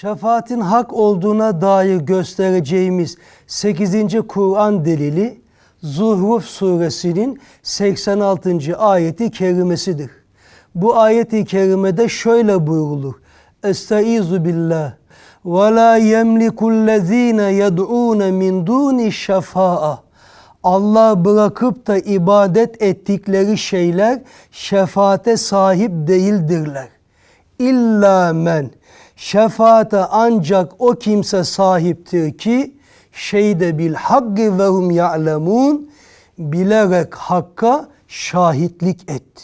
Şefaatin hak olduğuna dair göstereceğimiz 8. Kur'an delili Zuhruf suresinin 86. ayeti kerimesidir. Bu ayeti kerimede şöyle buyrulur. Estaizu billah ve la yemlikullezine yed'un min duni şefa'a. Allah bırakıp da ibadet ettikleri şeyler şefaate sahip değildirler. İlla men şefaate ancak o kimse sahiptir ki şeyde bil hakkı ve hum ya'lemun bilerek hakka şahitlik etti.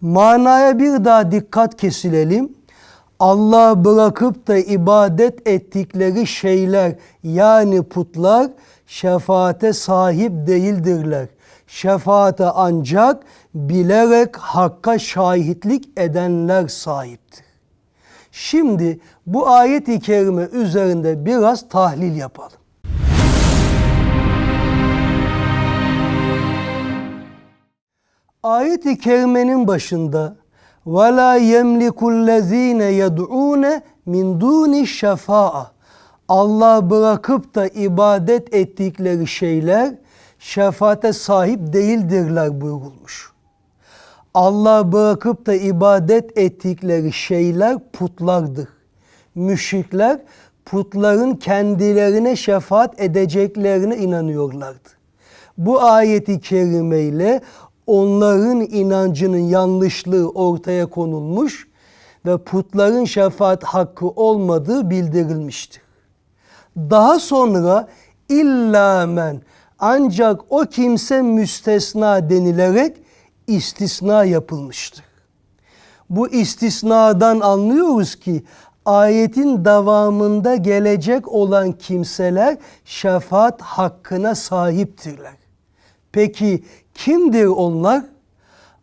Manaya bir daha dikkat kesilelim. Allah bırakıp da ibadet ettikleri şeyler yani putlar şefaate sahip değildirler. Şefaate ancak bilerek hakka şahitlik edenler sahiptir. Şimdi bu ayet-i kerime üzerinde biraz tahlil yapalım. Ayet-i kerimenin başında وَلَا يَمْلِكُ الَّذ۪ينَ يَدْعُونَ مِنْ دُونِ الشَّفَاءَ Allah bırakıp da ibadet ettikleri şeyler şefaate sahip değildirler buyurulmuş. Allah bırakıp da ibadet ettikleri şeyler putlardır. Müşrikler putların kendilerine şefaat edeceklerine inanıyorlardı. Bu ayeti kerime ile onların inancının yanlışlığı ortaya konulmuş ve putların şefaat hakkı olmadığı bildirilmiştir. Daha sonra illa men ancak o kimse müstesna denilerek istisna yapılmıştır. Bu istisnadan anlıyoruz ki ayetin devamında gelecek olan kimseler şefaat hakkına sahiptirler. Peki kimdir onlar?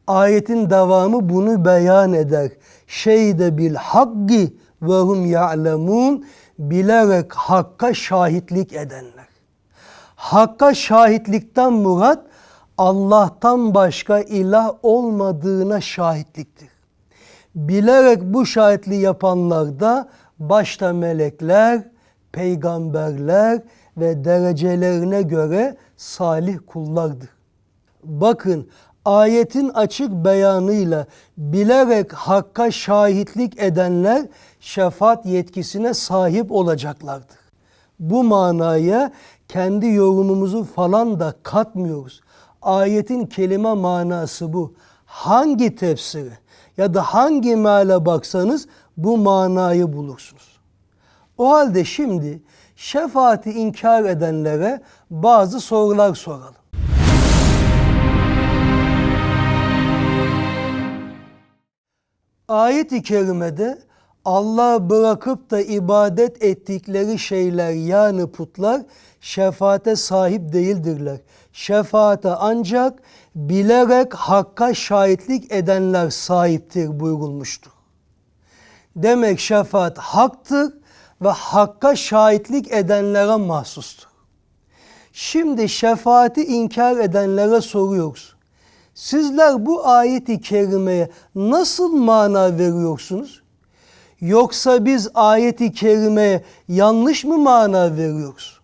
Ayetin devamı bunu beyan eder. Şeyde bil hakki ve hum ya'lemun bilerek hakka şahitlik edenler. Hakka şahitlikten murat Allah'tan başka ilah olmadığına şahitliktir. Bilerek bu şahitliği yapanlar da başta melekler, peygamberler ve derecelerine göre salih kullardır. Bakın ayetin açık beyanıyla bilerek hakka şahitlik edenler şefaat yetkisine sahip olacaklardır. Bu manaya kendi yorumumuzu falan da katmıyoruz. Ayetin kelime manası bu. Hangi tefsire ya da hangi meale baksanız bu manayı bulursunuz. O halde şimdi şefaati inkar edenlere bazı sorular soralım. Ayet-i kerimede Allah bırakıp da ibadet ettikleri şeyler yani putlar şefaate sahip değildirler. Şefaate ancak bilerek hakka şahitlik edenler sahiptir buyurulmuştur. Demek şefaat haktır ve hakka şahitlik edenlere mahsustur. Şimdi şefaati inkar edenlere soruyoruz. Sizler bu ayeti kerimeye nasıl mana veriyorsunuz? Yoksa biz ayeti kerimeye yanlış mı mana veriyoruz?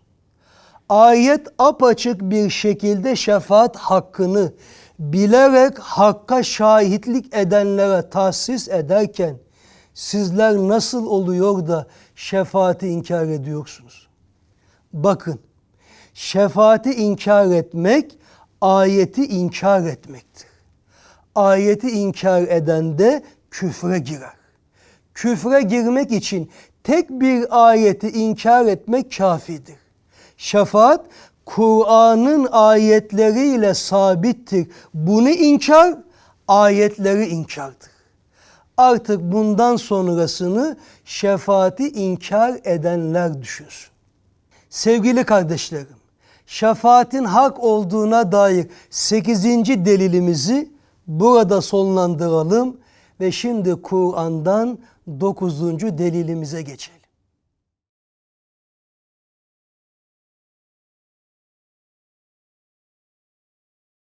Ayet apaçık bir şekilde şefaat hakkını bilerek hakka şahitlik edenlere tahsis ederken sizler nasıl oluyor da şefaati inkar ediyorsunuz? Bakın, şefaati inkar etmek ayeti inkar etmektir. Ayeti inkar eden de küfre girer. Küfre girmek için tek bir ayeti inkar etmek kafidir. Şefaat Kur'an'ın ayetleriyle sabittir. Bunu inkar ayetleri inkardır. Artık bundan sonrasını şefaati inkar edenler düşünsün. Sevgili kardeşlerim, şefaatin hak olduğuna dair 8. delilimizi burada sonlandıralım ve şimdi Kur'an'dan 9. delilimize geçelim.